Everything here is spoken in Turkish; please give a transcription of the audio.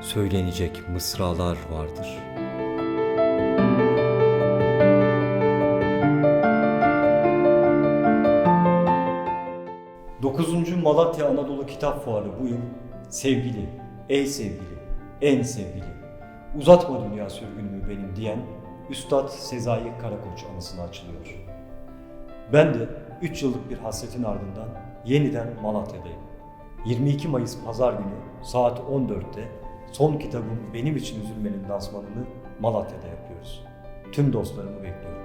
söylenecek mısralar vardır. 9. Malatya Anadolu Kitap Fuarı bu yıl sevgili, ey sevgili, en sevgili, uzatma dünya sürgünümü benim diyen Üstad Sezai Karakoç anısına açılıyor. Ben de 3 yıllık bir hasretin ardından yeniden Malatya'dayım. 22 Mayıs Pazar günü saat 14'te son kitabım Benim için Üzülmenin lansmanını Malatya'da yapıyoruz. Tüm dostlarımı bekliyorum.